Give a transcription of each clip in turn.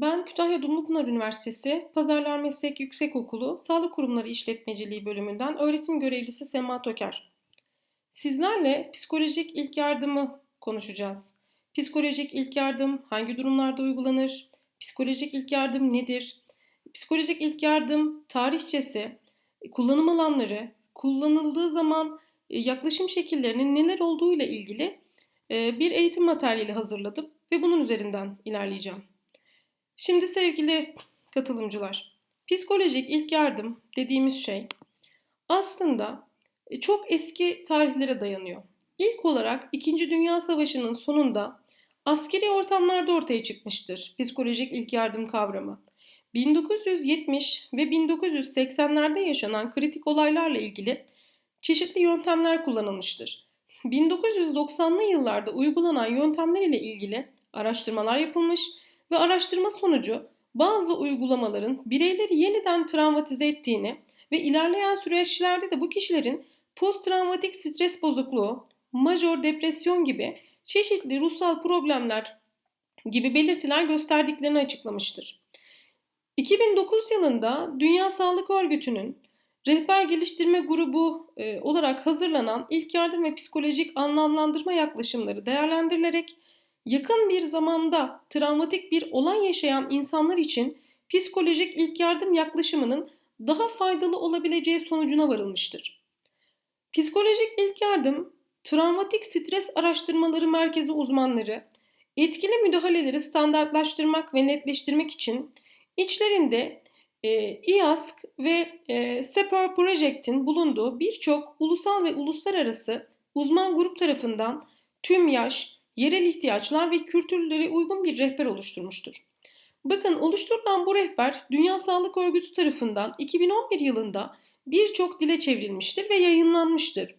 Ben Kütahya Dumlupınar Üniversitesi Pazarlar Meslek Yüksekokulu Sağlık Kurumları İşletmeciliği bölümünden öğretim görevlisi Sema Töker. Sizlerle psikolojik ilk yardımı konuşacağız. Psikolojik ilk yardım hangi durumlarda uygulanır? Psikolojik ilk yardım nedir? Psikolojik ilk yardım tarihçesi, kullanım alanları, kullanıldığı zaman e, yaklaşım şekillerinin neler olduğu ile ilgili e, bir eğitim materyali hazırladım ve bunun üzerinden ilerleyeceğim. Şimdi sevgili katılımcılar, psikolojik ilk yardım dediğimiz şey aslında e, çok eski tarihlere dayanıyor. İlk olarak 2. Dünya Savaşı'nın sonunda askeri ortamlarda ortaya çıkmıştır psikolojik ilk yardım kavramı. 1970 ve 1980'lerde yaşanan kritik olaylarla ilgili çeşitli yöntemler kullanılmıştır. 1990'lı yıllarda uygulanan yöntemler ile ilgili araştırmalar yapılmış ve araştırma sonucu bazı uygulamaların bireyleri yeniden travmatize ettiğini ve ilerleyen süreçlerde de bu kişilerin post-travmatik stres bozukluğu, major depresyon gibi çeşitli ruhsal problemler gibi belirtiler gösterdiklerini açıklamıştır. 2009 yılında Dünya Sağlık Örgütü'nün rehber geliştirme grubu e, olarak hazırlanan ilk yardım ve psikolojik anlamlandırma yaklaşımları değerlendirilerek yakın bir zamanda travmatik bir olay yaşayan insanlar için psikolojik ilk yardım yaklaşımının daha faydalı olabileceği sonucuna varılmıştır. Psikolojik ilk yardım, travmatik stres araştırmaları merkezi uzmanları, etkili müdahaleleri standartlaştırmak ve netleştirmek için içlerinde e, İASK ve e, SEPAR Project'in bulunduğu birçok ulusal ve uluslararası uzman grup tarafından tüm yaş, yerel ihtiyaçlar ve kültürlere uygun bir rehber oluşturmuştur. Bakın oluşturulan bu rehber Dünya Sağlık Örgütü tarafından 2011 yılında birçok dile çevrilmiştir ve yayınlanmıştır.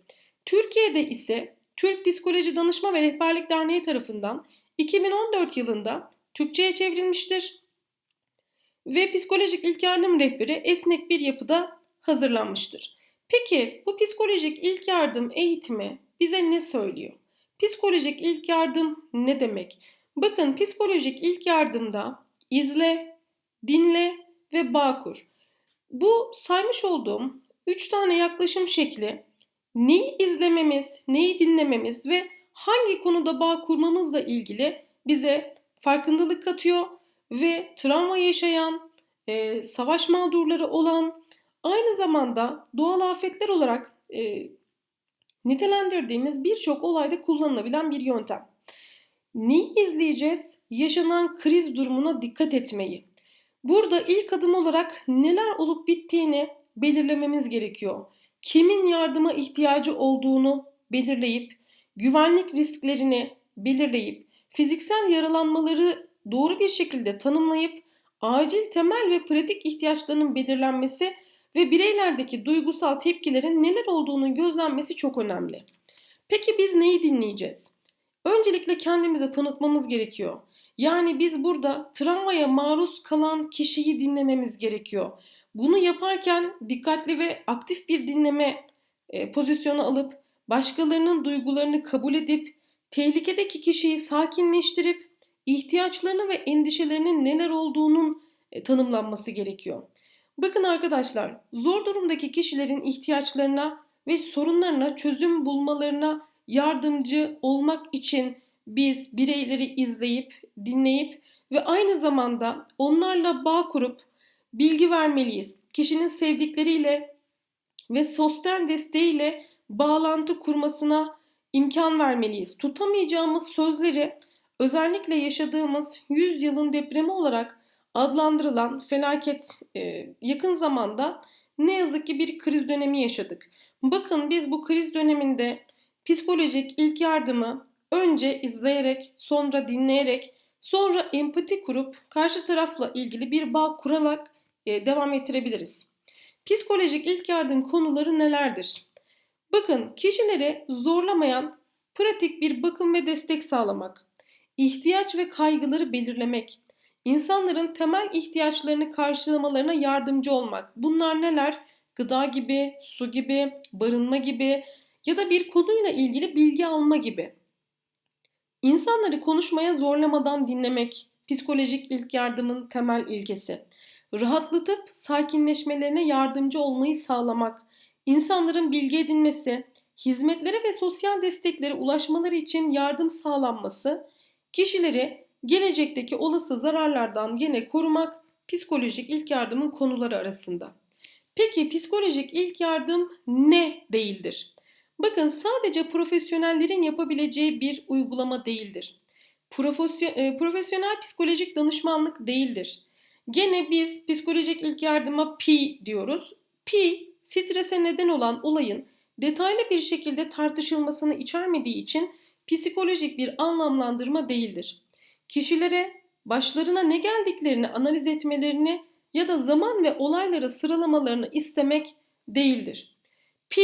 Türkiye'de ise Türk Psikoloji Danışma ve Rehberlik Derneği tarafından 2014 yılında Türkçe'ye çevrilmiştir ve psikolojik ilk yardım rehberi esnek bir yapıda hazırlanmıştır. Peki bu psikolojik ilk yardım eğitimi bize ne söylüyor? Psikolojik ilk yardım ne demek? Bakın psikolojik ilk yardımda izle, dinle ve bağ kur. Bu saymış olduğum 3 tane yaklaşım şekli neyi izlememiz, neyi dinlememiz ve hangi konuda bağ kurmamızla ilgili bize farkındalık katıyor ve travma yaşayan, e, savaş mağdurları olan, aynı zamanda doğal afetler olarak e, nitelendirdiğimiz birçok olayda kullanılabilen bir yöntem. Neyi izleyeceğiz? Yaşanan kriz durumuna dikkat etmeyi. Burada ilk adım olarak neler olup bittiğini belirlememiz gerekiyor. Kimin yardıma ihtiyacı olduğunu belirleyip, güvenlik risklerini belirleyip, fiziksel yaralanmaları doğru bir şekilde tanımlayıp, acil temel ve pratik ihtiyaçlarının belirlenmesi ve bireylerdeki duygusal tepkilerin neler olduğunu gözlenmesi çok önemli. Peki biz neyi dinleyeceğiz? Öncelikle kendimize tanıtmamız gerekiyor. Yani biz burada travmaya maruz kalan kişiyi dinlememiz gerekiyor. Bunu yaparken dikkatli ve aktif bir dinleme e, pozisyonu alıp başkalarının duygularını kabul edip tehlikedeki kişiyi sakinleştirip ihtiyaçlarını ve endişelerinin neler olduğunun e, tanımlanması gerekiyor. Bakın arkadaşlar, zor durumdaki kişilerin ihtiyaçlarına ve sorunlarına çözüm bulmalarına yardımcı olmak için biz bireyleri izleyip, dinleyip ve aynı zamanda onlarla bağ kurup bilgi vermeliyiz. Kişinin sevdikleriyle ve sosyal desteğiyle bağlantı kurmasına imkan vermeliyiz. Tutamayacağımız sözleri özellikle yaşadığımız 100 yılın depremi olarak adlandırılan felaket e, yakın zamanda ne yazık ki bir kriz dönemi yaşadık. Bakın biz bu kriz döneminde psikolojik ilk yardımı önce izleyerek, sonra dinleyerek, sonra empati kurup karşı tarafla ilgili bir bağ kurarak e, devam ettirebiliriz. Psikolojik ilk yardım konuları nelerdir? Bakın kişileri zorlamayan pratik bir bakım ve destek sağlamak, ihtiyaç ve kaygıları belirlemek, İnsanların temel ihtiyaçlarını karşılamalarına yardımcı olmak. Bunlar neler? Gıda gibi, su gibi, barınma gibi ya da bir konuyla ilgili bilgi alma gibi. İnsanları konuşmaya zorlamadan dinlemek psikolojik ilk yardımın temel ilkesi. Rahatlatıp sakinleşmelerine yardımcı olmayı sağlamak, insanların bilgi edinmesi, hizmetlere ve sosyal desteklere ulaşmaları için yardım sağlanması, kişileri gelecekteki olası zararlardan yine korumak psikolojik ilk yardımın konuları arasında. Peki psikolojik ilk yardım ne değildir? Bakın sadece profesyonellerin yapabileceği bir uygulama değildir. E, profesyonel psikolojik danışmanlık değildir. Gene biz psikolojik ilk yardıma P diyoruz. P, strese neden olan olayın detaylı bir şekilde tartışılmasını içermediği için psikolojik bir anlamlandırma değildir. Kişilere başlarına ne geldiklerini analiz etmelerini ya da zaman ve olayları sıralamalarını istemek değildir. P,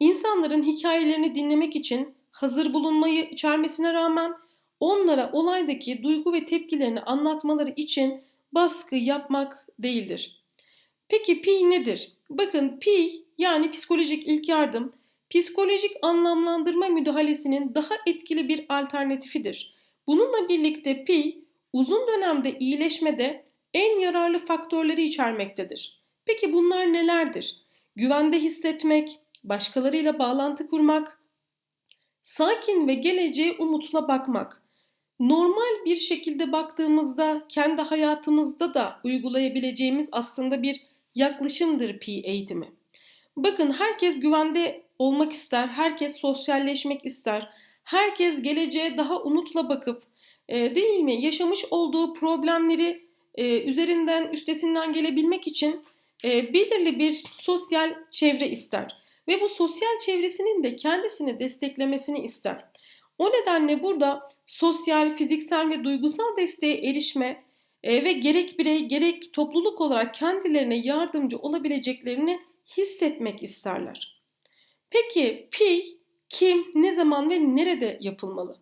insanların hikayelerini dinlemek için hazır bulunmayı içermesine rağmen onlara olaydaki duygu ve tepkilerini anlatmaları için baskı yapmak değildir. Peki P nedir? Bakın P yani psikolojik ilk yardım, psikolojik anlamlandırma müdahalesinin daha etkili bir alternatifidir. Bununla birlikte P uzun dönemde iyileşmede en yararlı faktörleri içermektedir. Peki bunlar nelerdir? Güvende hissetmek, başkalarıyla bağlantı kurmak, sakin ve geleceğe umutla bakmak. Normal bir şekilde baktığımızda kendi hayatımızda da uygulayabileceğimiz aslında bir yaklaşımdır P eğitimi. Bakın herkes güvende olmak ister, herkes sosyalleşmek ister. Herkes geleceğe daha umutla bakıp e, değil mi yaşamış olduğu problemleri e, üzerinden üstesinden gelebilmek için e, belirli bir sosyal çevre ister ve bu sosyal çevresinin de kendisini desteklemesini ister. O nedenle burada sosyal, fiziksel ve duygusal desteğe erişme e, ve gerek birey gerek topluluk olarak kendilerine yardımcı olabileceklerini hissetmek isterler. Peki pi kim, ne zaman ve nerede yapılmalı?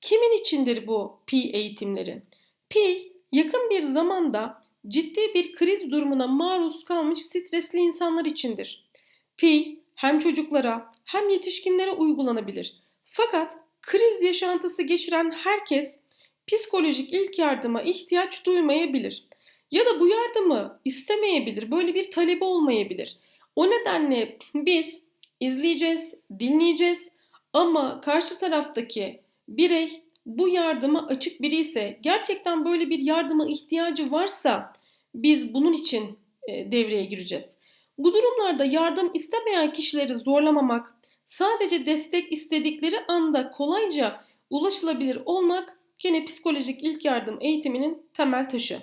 Kimin içindir bu pi eğitimleri? Pi yakın bir zamanda ciddi bir kriz durumuna maruz kalmış stresli insanlar içindir. Pi hem çocuklara hem yetişkinlere uygulanabilir. Fakat kriz yaşantısı geçiren herkes psikolojik ilk yardıma ihtiyaç duymayabilir. Ya da bu yardımı istemeyebilir, böyle bir talebi olmayabilir. O nedenle biz izleyeceğiz, dinleyeceğiz ama karşı taraftaki birey bu yardıma açık biri ise gerçekten böyle bir yardıma ihtiyacı varsa biz bunun için e, devreye gireceğiz. Bu durumlarda yardım istemeyen kişileri zorlamamak, sadece destek istedikleri anda kolayca ulaşılabilir olmak gene psikolojik ilk yardım eğitiminin temel taşı.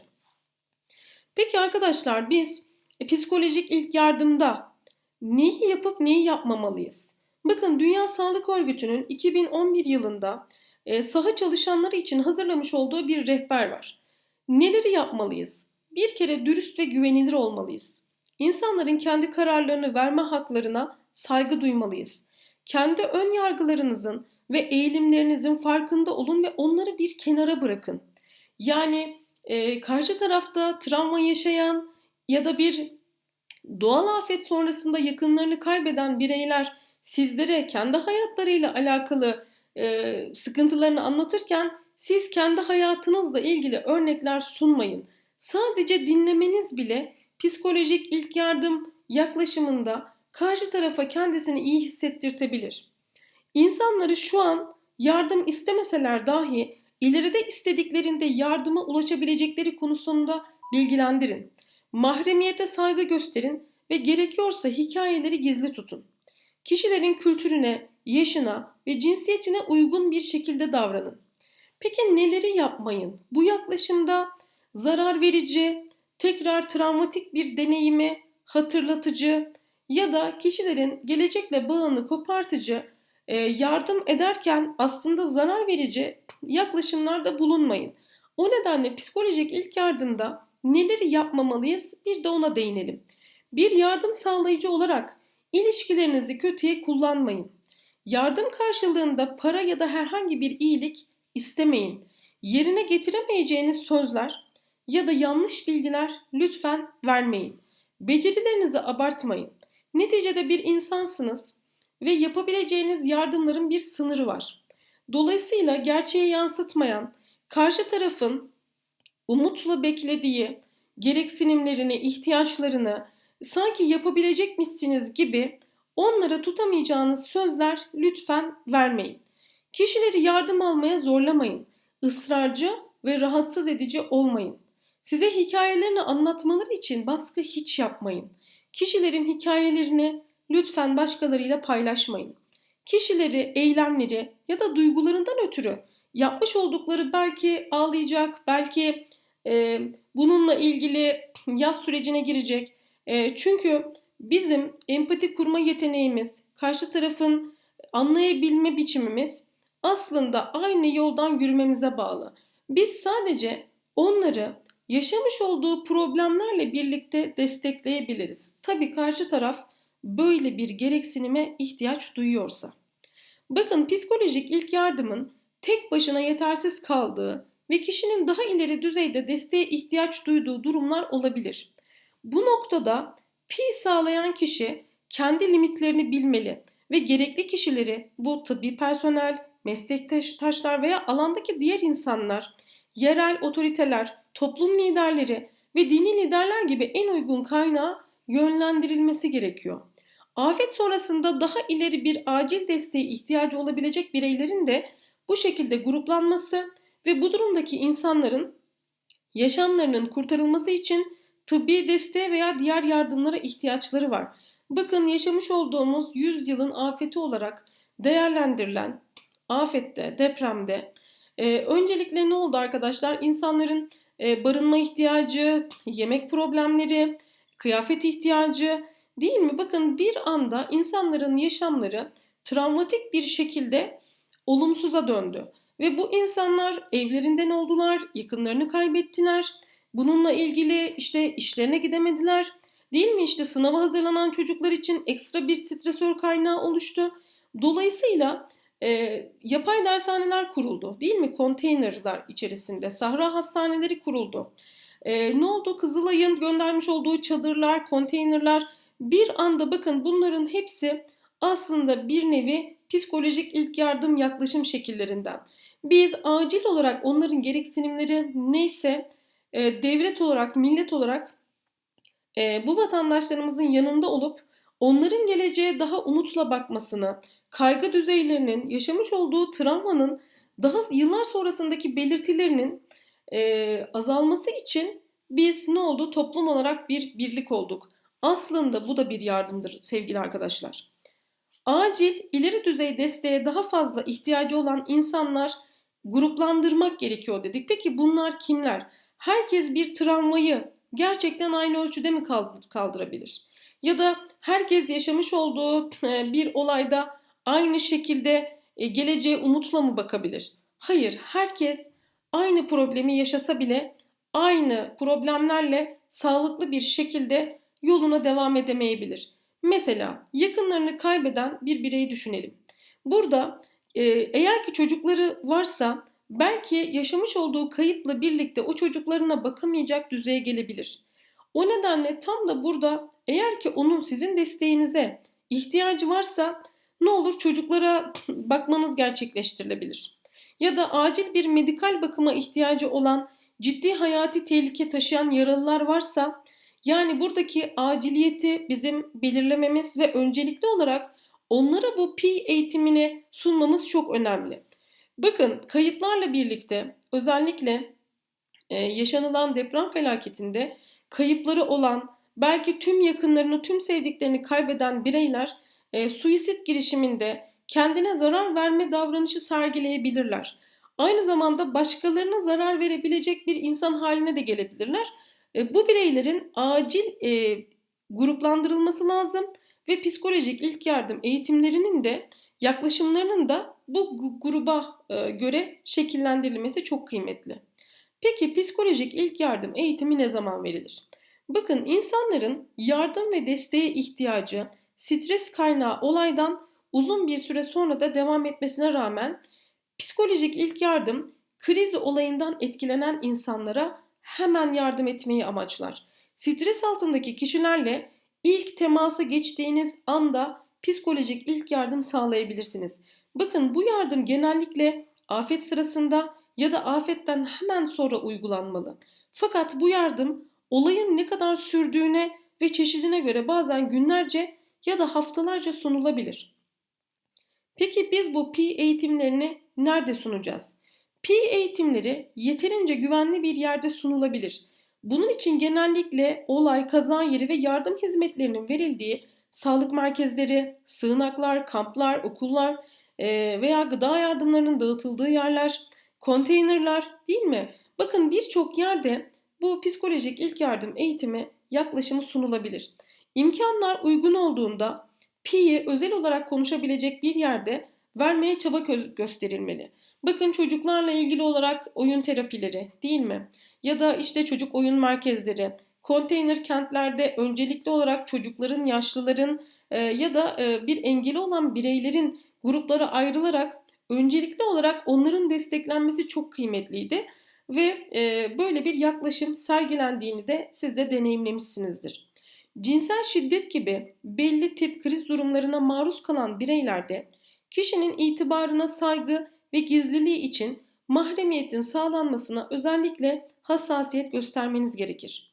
Peki arkadaşlar biz e, psikolojik ilk yardımda neyi yapıp neyi yapmamalıyız? Bakın Dünya Sağlık Örgütü'nün 2011 yılında e, saha çalışanları için hazırlamış olduğu bir rehber var. Neleri yapmalıyız? Bir kere dürüst ve güvenilir olmalıyız. İnsanların kendi kararlarını verme haklarına saygı duymalıyız. Kendi ön yargılarınızın ve eğilimlerinizin farkında olun ve onları bir kenara bırakın. Yani e, karşı tarafta travma yaşayan ya da bir doğal afet sonrasında yakınlarını kaybeden bireyler sizlere kendi hayatlarıyla alakalı e, sıkıntılarını anlatırken siz kendi hayatınızla ilgili örnekler sunmayın. Sadece dinlemeniz bile psikolojik ilk yardım yaklaşımında karşı tarafa kendisini iyi hissettirtebilir. İnsanları şu an yardım istemeseler dahi ileride istediklerinde yardıma ulaşabilecekleri konusunda bilgilendirin. Mahremiyete saygı gösterin ve gerekiyorsa hikayeleri gizli tutun. Kişilerin kültürüne, yaşına ve cinsiyetine uygun bir şekilde davranın. Peki neleri yapmayın? Bu yaklaşımda zarar verici, tekrar travmatik bir deneyimi hatırlatıcı ya da kişilerin gelecekle bağını kopartıcı e, yardım ederken aslında zarar verici yaklaşımlarda bulunmayın. O nedenle psikolojik ilk yardımda neleri yapmamalıyız bir de ona değinelim. Bir yardım sağlayıcı olarak ilişkilerinizi kötüye kullanmayın. Yardım karşılığında para ya da herhangi bir iyilik istemeyin. Yerine getiremeyeceğiniz sözler ya da yanlış bilgiler lütfen vermeyin. Becerilerinizi abartmayın. Neticede bir insansınız ve yapabileceğiniz yardımların bir sınırı var. Dolayısıyla gerçeği yansıtmayan, karşı tarafın umutla beklediği gereksinimlerini, ihtiyaçlarını sanki yapabilecekmişsiniz gibi onlara tutamayacağınız sözler lütfen vermeyin. Kişileri yardım almaya zorlamayın. Israrcı ve rahatsız edici olmayın. Size hikayelerini anlatmaları için baskı hiç yapmayın. Kişilerin hikayelerini lütfen başkalarıyla paylaşmayın. Kişileri, eylemleri ya da duygularından ötürü yapmış oldukları belki ağlayacak, belki e, bununla ilgili yaz sürecine girecek. E, çünkü bizim empati kurma yeteneğimiz, karşı tarafın anlayabilme biçimimiz aslında aynı yoldan yürümemize bağlı. Biz sadece onları yaşamış olduğu problemlerle birlikte destekleyebiliriz. Tabii karşı taraf böyle bir gereksinime ihtiyaç duyuyorsa. Bakın psikolojik ilk yardımın tek başına yetersiz kaldığı ve kişinin daha ileri düzeyde desteğe ihtiyaç duyduğu durumlar olabilir. Bu noktada pi sağlayan kişi kendi limitlerini bilmeli ve gerekli kişileri bu tıbbi personel, meslektaşlar veya alandaki diğer insanlar, yerel otoriteler, toplum liderleri ve dini liderler gibi en uygun kaynağa yönlendirilmesi gerekiyor. Afet sonrasında daha ileri bir acil desteğe ihtiyacı olabilecek bireylerin de bu şekilde gruplanması ve bu durumdaki insanların yaşamlarının kurtarılması için tıbbi desteğe veya diğer yardımlara ihtiyaçları var. Bakın yaşamış olduğumuz 100 yılın afeti olarak değerlendirilen afette, depremde e, öncelikle ne oldu arkadaşlar? İnsanların e, barınma ihtiyacı, yemek problemleri, kıyafet ihtiyacı değil mi? Bakın bir anda insanların yaşamları travmatik bir şekilde olumsuza döndü. Ve bu insanlar evlerinden oldular, yakınlarını kaybettiler. Bununla ilgili işte işlerine gidemediler. Değil mi işte sınava hazırlanan çocuklar için ekstra bir stresör kaynağı oluştu. Dolayısıyla e, yapay dershaneler kuruldu değil mi? Konteynerler içerisinde sahra hastaneleri kuruldu. E, ne oldu? Kızılay'ın göndermiş olduğu çadırlar, konteynerler bir anda bakın bunların hepsi aslında bir nevi psikolojik ilk yardım yaklaşım şekillerinden. Biz acil olarak onların gereksinimleri neyse e, devlet olarak, millet olarak e, bu vatandaşlarımızın yanında olup onların geleceğe daha umutla bakmasını, kaygı düzeylerinin, yaşamış olduğu travmanın daha yıllar sonrasındaki belirtilerinin e, azalması için biz ne oldu? Toplum olarak bir birlik olduk. Aslında bu da bir yardımdır sevgili arkadaşlar. Acil, ileri düzey desteğe daha fazla ihtiyacı olan insanlar gruplandırmak gerekiyor dedik. Peki bunlar kimler? Herkes bir travmayı gerçekten aynı ölçüde mi kaldırabilir? Ya da herkes yaşamış olduğu e, bir olayda aynı şekilde e, geleceğe umutla mı bakabilir? Hayır, herkes aynı problemi yaşasa bile aynı problemlerle sağlıklı bir şekilde yoluna devam edemeyebilir. Mesela yakınlarını kaybeden bir bireyi düşünelim. Burada e, eğer ki çocukları varsa belki yaşamış olduğu kayıpla birlikte o çocuklarına bakamayacak düzeye gelebilir. O nedenle tam da burada eğer ki onun sizin desteğinize ihtiyacı varsa ne olur çocuklara bakmanız gerçekleştirilebilir. Ya da acil bir medikal bakıma ihtiyacı olan ciddi hayati tehlike taşıyan yaralılar varsa yani buradaki aciliyeti bizim belirlememiz ve öncelikli olarak onlara bu P eğitimini sunmamız çok önemli. Bakın kayıplarla birlikte özellikle e, yaşanılan deprem felaketinde kayıpları olan belki tüm yakınlarını tüm sevdiklerini kaybeden bireyler e, suisit girişiminde kendine zarar verme davranışı sergileyebilirler. Aynı zamanda başkalarına zarar verebilecek bir insan haline de gelebilirler. E, bu bireylerin acil e, gruplandırılması lazım ve psikolojik ilk yardım eğitimlerinin de yaklaşımlarının da bu gruba e, göre şekillendirilmesi çok kıymetli. Peki psikolojik ilk yardım eğitimi ne zaman verilir? Bakın insanların yardım ve desteğe ihtiyacı stres kaynağı olaydan uzun bir süre sonra da devam etmesine rağmen psikolojik ilk yardım kriz olayından etkilenen insanlara hemen yardım etmeyi amaçlar. Stres altındaki kişilerle ilk temasa geçtiğiniz anda psikolojik ilk yardım sağlayabilirsiniz. Bakın bu yardım genellikle afet sırasında ya da afetten hemen sonra uygulanmalı. Fakat bu yardım olayın ne kadar sürdüğüne ve çeşidine göre bazen günlerce ya da haftalarca sunulabilir. Peki biz bu P eğitimlerini nerede sunacağız? P eğitimleri yeterince güvenli bir yerde sunulabilir. Bunun için genellikle olay, kaza yeri ve yardım hizmetlerinin verildiği sağlık merkezleri, sığınaklar, kamplar, okullar veya gıda yardımlarının dağıtıldığı yerler, konteynerler değil mi? Bakın birçok yerde bu psikolojik ilk yardım eğitimi yaklaşımı sunulabilir. İmkanlar uygun olduğunda Pi'yi özel olarak konuşabilecek bir yerde vermeye çaba gösterilmeli. Bakın çocuklarla ilgili olarak oyun terapileri değil mi? Ya da işte çocuk oyun merkezleri, konteyner kentlerde öncelikli olarak çocukların, yaşlıların e, ya da e, bir engeli olan bireylerin gruplara ayrılarak öncelikli olarak onların desteklenmesi çok kıymetliydi ve e, böyle bir yaklaşım sergilendiğini de siz de deneyimlemişsinizdir. Cinsel şiddet gibi belli tip kriz durumlarına maruz kalan bireylerde kişinin itibarına saygı ve gizliliği için mahremiyetin sağlanmasına özellikle hassasiyet göstermeniz gerekir.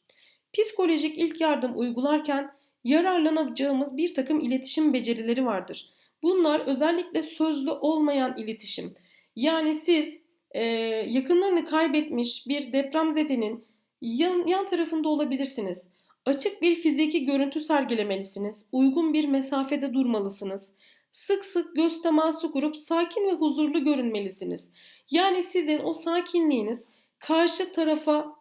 Psikolojik ilk yardım uygularken yararlanacağımız bir takım iletişim becerileri vardır. Bunlar özellikle sözlü olmayan iletişim. Yani siz e, yakınlarını kaybetmiş bir depremzedenin yan, yan tarafında olabilirsiniz. Açık bir fiziki görüntü sergilemelisiniz. Uygun bir mesafede durmalısınız. Sık sık göz teması kurup sakin ve huzurlu görünmelisiniz. Yani sizin o sakinliğiniz karşı tarafa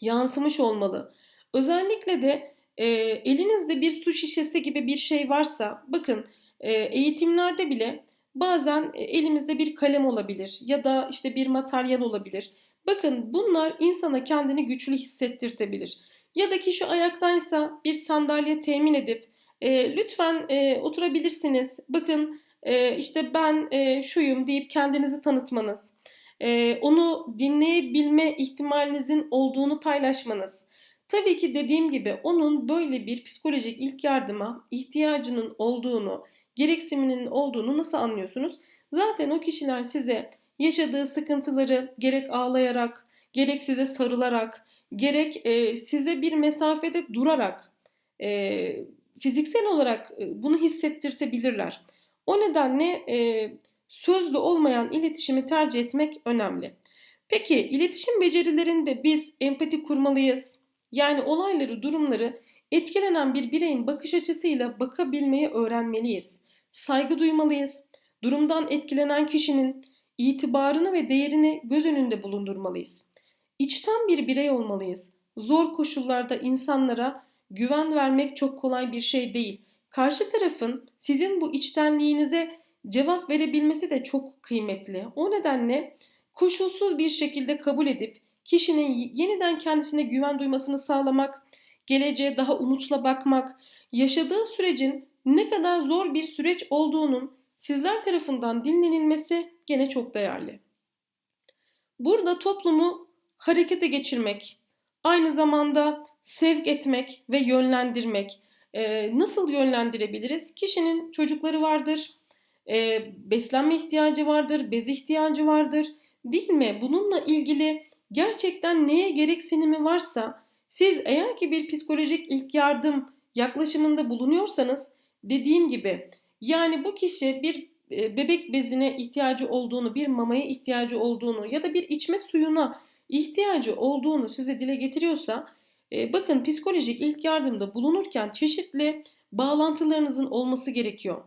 yansımış olmalı. Özellikle de e, elinizde bir su şişesi gibi bir şey varsa bakın e, eğitimlerde bile bazen e, elimizde bir kalem olabilir ya da işte bir materyal olabilir. Bakın bunlar insana kendini güçlü hissettirtebilir. Ya da kişi ayaktaysa bir sandalye temin edip e, lütfen e, oturabilirsiniz. Bakın e, işte ben e, şuyum deyip kendinizi tanıtmanız. E, onu dinleyebilme ihtimalinizin olduğunu paylaşmanız. Tabii ki dediğim gibi onun böyle bir psikolojik ilk yardıma ihtiyacının olduğunu, gereksiniminin olduğunu nasıl anlıyorsunuz? Zaten o kişiler size yaşadığı sıkıntıları gerek ağlayarak, gerek size sarılarak, gerek e, size bir mesafede durarak e, fiziksel olarak e, bunu hissettirtebilirler. O nedenle e, sözlü olmayan iletişimi tercih etmek önemli. Peki iletişim becerilerinde biz empati kurmalıyız. Yani olayları, durumları etkilenen bir bireyin bakış açısıyla bakabilmeyi öğrenmeliyiz. Saygı duymalıyız. Durumdan etkilenen kişinin itibarını ve değerini göz önünde bulundurmalıyız. İçten bir birey olmalıyız. Zor koşullarda insanlara güven vermek çok kolay bir şey değil. Karşı tarafın sizin bu içtenliğinize cevap verebilmesi de çok kıymetli. O nedenle koşulsuz bir şekilde kabul edip kişinin yeniden kendisine güven duymasını sağlamak, geleceğe daha umutla bakmak, yaşadığı sürecin ne kadar zor bir süreç olduğunun sizler tarafından dinlenilmesi gene çok değerli. Burada toplumu harekete geçirmek, aynı zamanda sevk etmek ve yönlendirmek. E, nasıl yönlendirebiliriz? Kişinin çocukları vardır, e, beslenme ihtiyacı vardır, bez ihtiyacı vardır. Değil mi? Bununla ilgili gerçekten neye gereksinimi varsa siz eğer ki bir psikolojik ilk yardım yaklaşımında bulunuyorsanız dediğim gibi yani bu kişi bir bebek bezine ihtiyacı olduğunu, bir mamaya ihtiyacı olduğunu ya da bir içme suyuna ihtiyacı olduğunu size dile getiriyorsa e, bakın psikolojik ilk yardımda bulunurken çeşitli bağlantılarınızın olması gerekiyor.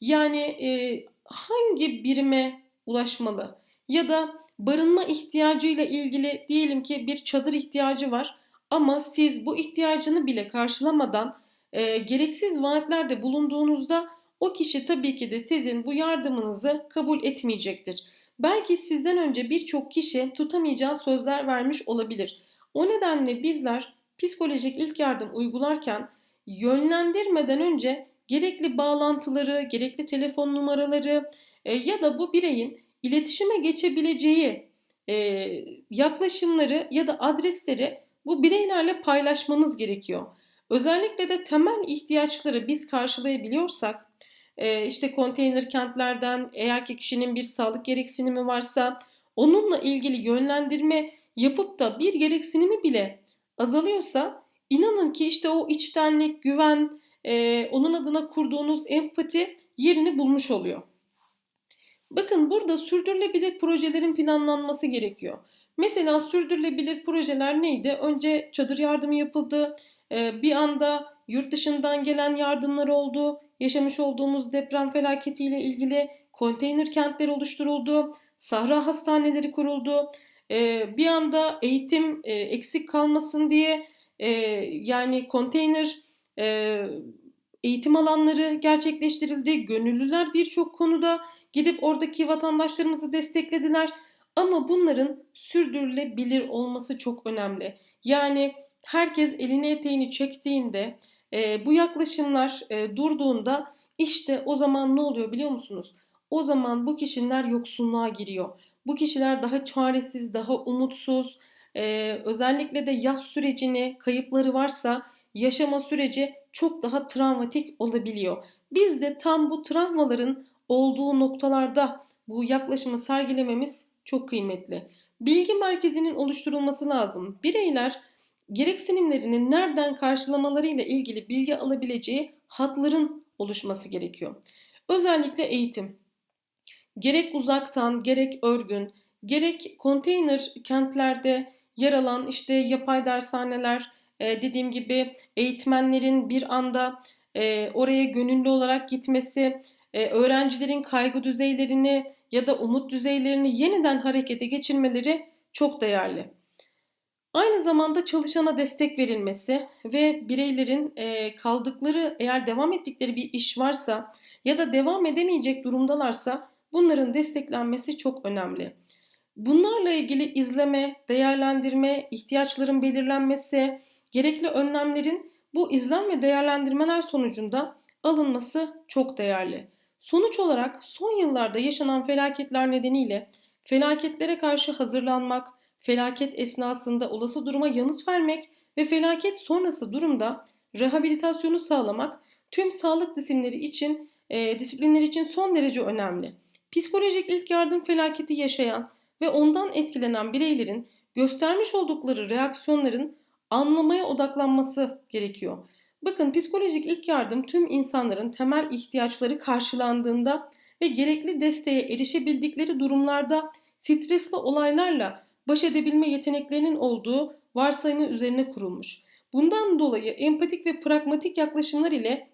Yani e, hangi birime ulaşmalı ya da barınma ihtiyacıyla ilgili diyelim ki bir çadır ihtiyacı var ama siz bu ihtiyacını bile karşılamadan e, gereksiz vaatlerde bulunduğunuzda o kişi tabii ki de sizin bu yardımınızı kabul etmeyecektir. Belki sizden önce birçok kişi tutamayacağı sözler vermiş olabilir. O nedenle bizler psikolojik ilk yardım uygularken yönlendirmeden önce gerekli bağlantıları, gerekli telefon numaraları e, ya da bu bireyin iletişime geçebileceği e, yaklaşımları ya da adresleri bu bireylerle paylaşmamız gerekiyor. Özellikle de temel ihtiyaçları biz karşılayabiliyorsak e, işte konteyner kentlerden eğer ki kişinin bir sağlık gereksinimi varsa onunla ilgili yönlendirme yapıp da bir gereksinimi bile azalıyorsa inanın ki işte o içtenlik, güven, e, onun adına kurduğunuz empati yerini bulmuş oluyor. Bakın burada sürdürülebilir projelerin planlanması gerekiyor. Mesela sürdürülebilir projeler neydi? Önce çadır yardımı yapıldı. E, bir anda yurt dışından gelen yardımlar oldu. Yaşamış olduğumuz deprem felaketiyle ilgili konteyner kentler oluşturuldu. Sahra hastaneleri kuruldu. Bir anda eğitim eksik kalmasın diye yani konteyner eğitim alanları gerçekleştirildi. Gönüllüler birçok konuda gidip oradaki vatandaşlarımızı desteklediler. Ama bunların sürdürülebilir olması çok önemli. Yani herkes elini eteğini çektiğinde, bu yaklaşımlar durduğunda işte o zaman ne oluyor biliyor musunuz? O zaman bu kişiler yoksunluğa giriyor. Bu kişiler daha çaresiz, daha umutsuz, e, özellikle de yaz sürecini, kayıpları varsa yaşama süreci çok daha travmatik olabiliyor. Biz de tam bu travmaların olduğu noktalarda bu yaklaşımı sergilememiz çok kıymetli. Bilgi merkezinin oluşturulması lazım. Bireyler gereksinimlerini nereden karşılamaları ile ilgili bilgi alabileceği hatların oluşması gerekiyor. Özellikle eğitim. Gerek uzaktan, gerek örgün, gerek konteyner kentlerde yer alan işte yapay dershaneler, e, dediğim gibi eğitmenlerin bir anda e, oraya gönüllü olarak gitmesi, e, öğrencilerin kaygı düzeylerini ya da umut düzeylerini yeniden harekete geçirmeleri çok değerli. Aynı zamanda çalışana destek verilmesi ve bireylerin kaldıkları eğer devam ettikleri bir iş varsa ya da devam edemeyecek durumdalarsa bunların desteklenmesi çok önemli. Bunlarla ilgili izleme, değerlendirme, ihtiyaçların belirlenmesi, gerekli önlemlerin bu izlem ve değerlendirmeler sonucunda alınması çok değerli. Sonuç olarak son yıllarda yaşanan felaketler nedeniyle felaketlere karşı hazırlanmak, felaket esnasında olası duruma yanıt vermek ve felaket sonrası durumda rehabilitasyonu sağlamak tüm sağlık disiplinleri için e, disiplinler için son derece önemli. Psikolojik ilk yardım felaketi yaşayan ve ondan etkilenen bireylerin göstermiş oldukları reaksiyonların anlamaya odaklanması gerekiyor. Bakın psikolojik ilk yardım tüm insanların temel ihtiyaçları karşılandığında ve gerekli desteğe erişebildikleri durumlarda stresli olaylarla baş edebilme yeteneklerinin olduğu varsayımı üzerine kurulmuş. Bundan dolayı empatik ve pragmatik yaklaşımlar ile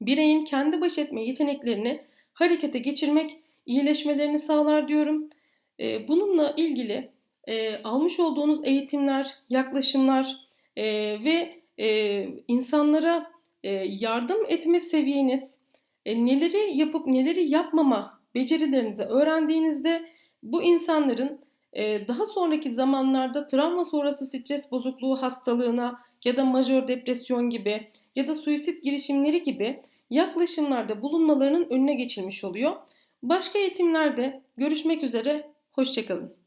bireyin kendi baş etme yeteneklerini harekete geçirmek iyileşmelerini sağlar diyorum. Ee, bununla ilgili e, almış olduğunuz eğitimler, yaklaşımlar e, ve e, insanlara yardım etme seviyeniz, neleri yapıp neleri yapmama becerilerinizi öğrendiğinizde bu insanların daha sonraki zamanlarda travma sonrası stres bozukluğu hastalığına ya da majör depresyon gibi ya da suisit girişimleri gibi yaklaşımlarda bulunmalarının önüne geçilmiş oluyor. Başka eğitimlerde görüşmek üzere, hoşçakalın.